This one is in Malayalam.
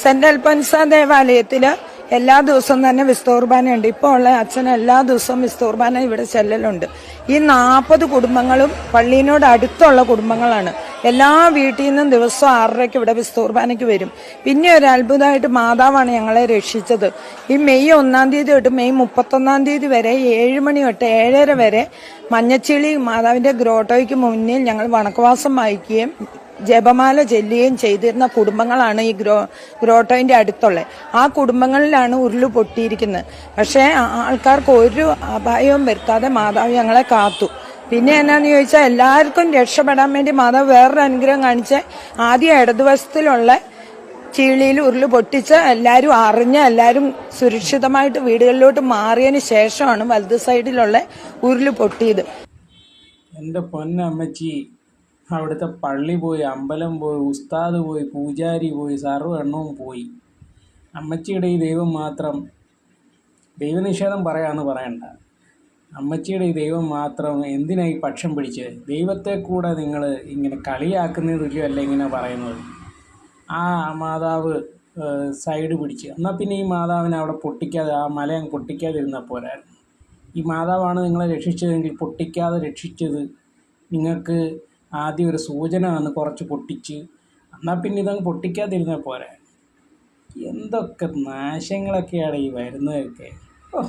സെന്റ് അൽഫോൻസ ദേവാലയത്തിൽ എല്ലാ ദിവസവും തന്നെ വിസ്തൂർബാനയുണ്ട്. ഇപ്പോൾ ഉള്ള അച്ഛൻ എല്ലാ ദിവസവും വിസ്തൂർബാന ഇവിടെ ചെല്ലലുണ്ട്. ഈ നാൽപ്പത് കുടുംബങ്ങളും പള്ളിയിനോട് അടുത്തുള്ള കുടുംബങ്ങളാണ്. എല്ലാ വീട്ടിൽ നിന്നും ദിവസം ആറരയ്ക്ക് ഇവിടെ വിസ്തൂർബാനയ്ക്ക് വരും. പിന്നെ ഒരു അത്ഭുതമായിട്ട് മാതാവാണ് ഞങ്ങളെ രക്ഷിച്ചത്. ഈ മെയ് ഒന്നാം തീയതി തൊട്ട് മെയ് മുപ്പത്തൊന്നാം തീയതി വരെ ഏഴ് മണി തൊട്ട് ഏഴര വരെ മഞ്ഞച്ചിളി മാതാവിന്റെ ഗ്രോട്ടോയ്ക്ക് മുന്നിൽ ഞങ്ങൾ വണക്കവാസം വായിക്കുകയും ജപമാല ചെല്ലുകയും ചെയ്തിരുന്ന കുടുംബങ്ങളാണ് ഈ ഗ്രോ ഗ്രോട്ടോയിന്റെ അടുത്തുള്ളത്. ആ കുടുംബങ്ങളിലാണ് ഉരുൾ പൊട്ടിയിരിക്കുന്നത്. പക്ഷേ ആൾക്കാർക്ക് ഒരു അപായവും വരുത്താതെ മാതാവ് ഞങ്ങളെ കാത്തു. പിന്നെ എന്നാന്ന് ചോദിച്ചാൽ എല്ലാവർക്കും രക്ഷപ്പെടാൻ വേണ്ടി മാതാവ് വേറൊരു അനുഗ്രഹം കാണിച്ച് ആദ്യ ഇടതുവശത്തിലുള്ള ചീളിയിൽ ഉരുൾ പൊട്ടിച്ച് എല്ലാവരും അറിഞ്ഞ് എല്ലാവരും സുരക്ഷിതമായിട്ട് വീടുകളിലോട്ട് മാറിയതിന് ശേഷമാണ് വലത് സൈഡിലുള്ള ഉരുൾ പൊട്ടിയത്. എന്റെ പൊന്നമ്മച്ചി അവിടുത്തെ പള്ളി പോയി അമ്പലം പോയി ഉസ്താദ് പോയി പൂജാരി പോയി സർവ എണ്ണവും പോയി. അമ്മച്ചിയുടെ ഈ ദൈവം മാത്രം ദൈവനിഷേധം പറയാമെന്ന് പറയണ്ട. അമ്മച്ചിയുടെ ഈ ദൈവം മാത്രം എന്തിനായി പക്ഷം പിടിച്ച്? ദൈവത്തെ കൂടെ നിങ്ങൾ ഇങ്ങനെ കളിയാക്കുന്ന തുല്യമല്ല ഇങ്ങനെ പറയുന്നത്. ആ മാതാവ് സൈഡ് പിടിച്ച്. എന്നാൽ പിന്നെ ഈ മാതാവിനെ അവിടെ പൊട്ടിക്കാതെ ആ മലയം പൊട്ടിക്കാതിരുന്നാൽ ഈ മാതാവാണ് നിങ്ങളെ രക്ഷിച്ചതെങ്കിൽ പൊട്ടിക്കാതെ രക്ഷിച്ചത് നിങ്ങൾക്ക് ആദ്യം ഒരു സൂചന വന്ന് കുറച്ച് പൊട്ടിച്ച് എന്നാൽ പിന്നെ ഇതങ്ങ് പൊട്ടിക്കാതിരുന്നാൽ പോരെ. എന്തൊക്കെ നാശങ്ങളൊക്കെയാണ് ഈ വരുന്നതൊക്കെ. ഓ